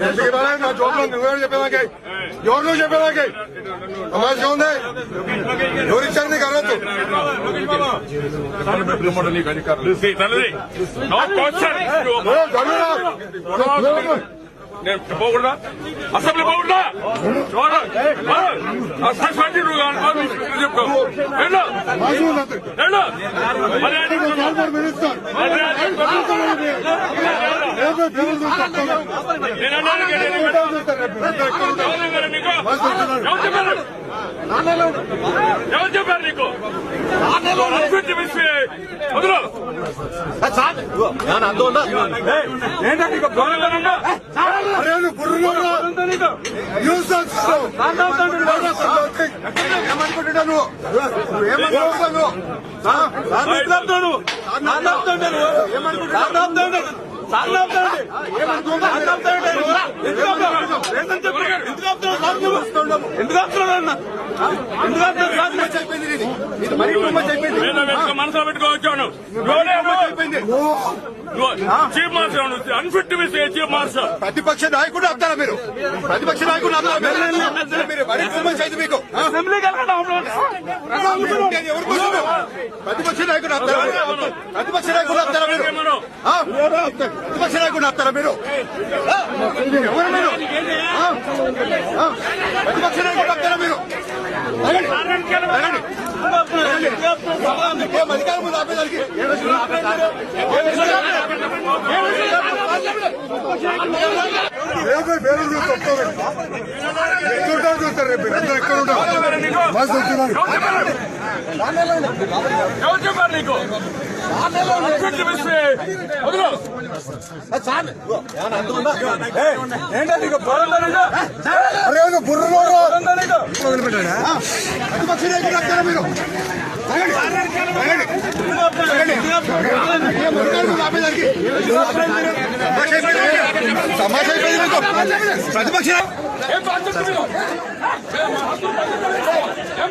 ఎందుకు ఇవ్వాలి? నా జోబులో నువ్వెవరు చెప్పేదానికి ఎవరు నువ్వు చెప్పేదానికి తమాషగా ఉంది ఎవరు ఇచ్చారు నీకు అర్హత నీకు అధికారులు నేను పోకూడదా? అసెంబ్లీ పోకూడదా? సస్పెండ్ నువ్వు కాదు, చెప్పుకో వెళ్ళు మాజీ మంత్రి. వెళ్ళు మరి అది ఫార్మర్ మినిస్టర్. మరి అది- రేపే పేరు చూస్తాను. నేను అన్నాను కదా, నేను ఉంటాను చూస్తాను రేపు. అంతా ఎక్కడ ఉంటావు? ఎవరు చెప్పారు నీకు? మాజీ చెప్తున్నాను. ఎవరు చెప్పారు ఎవరు చెప్పారు నీకు అభివృద్ధి మిస్సి వదులు గౌరవంగా అరే నువ్వు బుర్రలోనా? న్యూస్ చూస్తావు. ఏమనుకుంటున్నావు నువ్వు? నువ్వు ఏమనుకుంటున్నావు? మనసులో పెట్టుకోవచ్చాను chief master unfit miss chief master ప్రతిపక్ష నాయకుడు ఆపుతారా మీరు ప్రతిపక్ష నాయకుడు మీకు కోసము? ప్రతిపక్ష నాయకుడు? ప్రతిపక్ష నాయకుడు ప్రతిపక్ష నాయకుడు ఆపుతారా మీరు. ఆ? ఎవరు మీరు? ప్రతిపక్ష నాయకుడు ఆపుతారా మీరు. అధికారం ఉంది ఆపేదానికి? చూస్తారు రేపు. అందరూ ఎక్కడ ఉంటారు? ఎవరు చెప్పారు నీకు అన్ఫిట్ ప్రతిపక్ష ఏం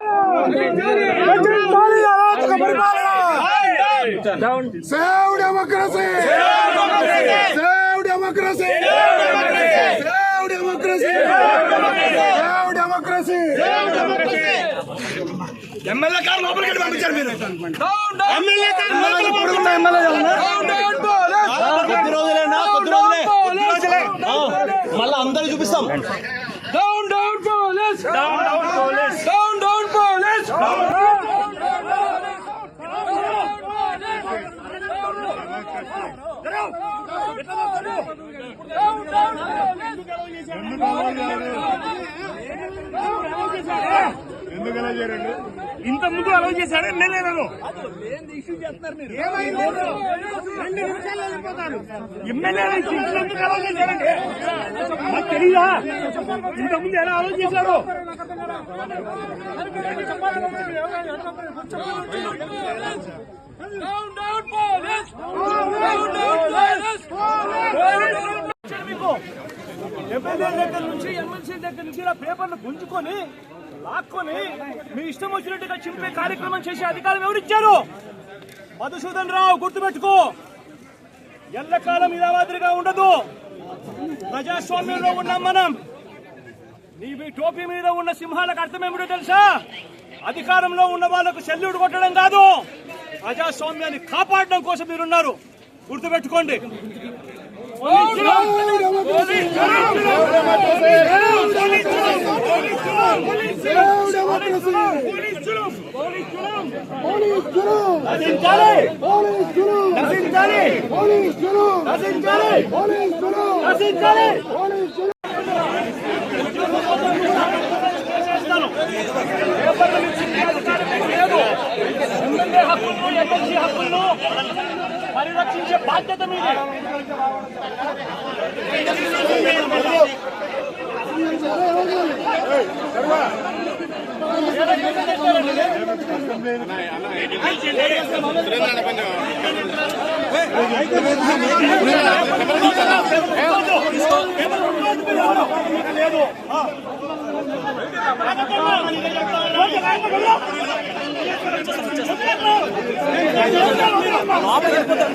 Save democracy! Save democracy! Save democracy! Save democracy! MLA car లోపలికి పంపించారు మీరు. ఎమ్మెల్యే కారు కొద్ది రోజులేనా కొద్ది రోజులే కొద్ది రోజులే. మళ్ళీ అందరూ చూపిస్తాం. Down down police down down police down down police ఎందుకు అలా చేయరండి ఇంత ముందు అలౌ చేశాడు ఎమ్మెల్యే నన్ను ఎమ్మెల్యే ఎందుకు అలౌ చేశాడండి మాకు తెలియదా ఇంత ముందు ఎలా అలౌ చేశాడు ఎమ్మెల్యే దగ్గర నుంచి ఎమ్మెల్సీ దగ్గర నుంచి ఇలా పేపర్లు గుంజుకొని లాక్కొని మీ ఇష్టం వచ్చినట్టుగా చింపే కార్యక్రమం చేసే అధికారం ఎవరిచ్చారు మధుసూదన్ రావు గుర్తుపెట్టుకో ఎల్లకాలం ఇలా మాదిరిగా ఉండదు ప్రజాస్వామ్యంలో ఉన్నాం మనం నీ మీ టోపీ మీద ఉన్న సింహాలకు అర్థం ఏమిటో తెలుసా? అధికారంలో ఉన్న వాళ్ళకు సెల్యూట్ కొట్టడం కాదు. ప్రజాస్వామ్యాన్ని కాపాడడం కోసం మీరున్నారు. గుర్తుపెట్టుకోండి. నశించాలి నశించాలి నశించాలి నశించాలి చేసేస్తాను. పేపర్ల నుంచి మీ అధికారం మీకు లేదు. ఎమ్మెల్యే హక్కులను ఎమ్మెల్సీ హక్కులను పరిరక్షించే బాధ్యత మీదే లేదు లోపలికి వెళ్ళిపోతాం.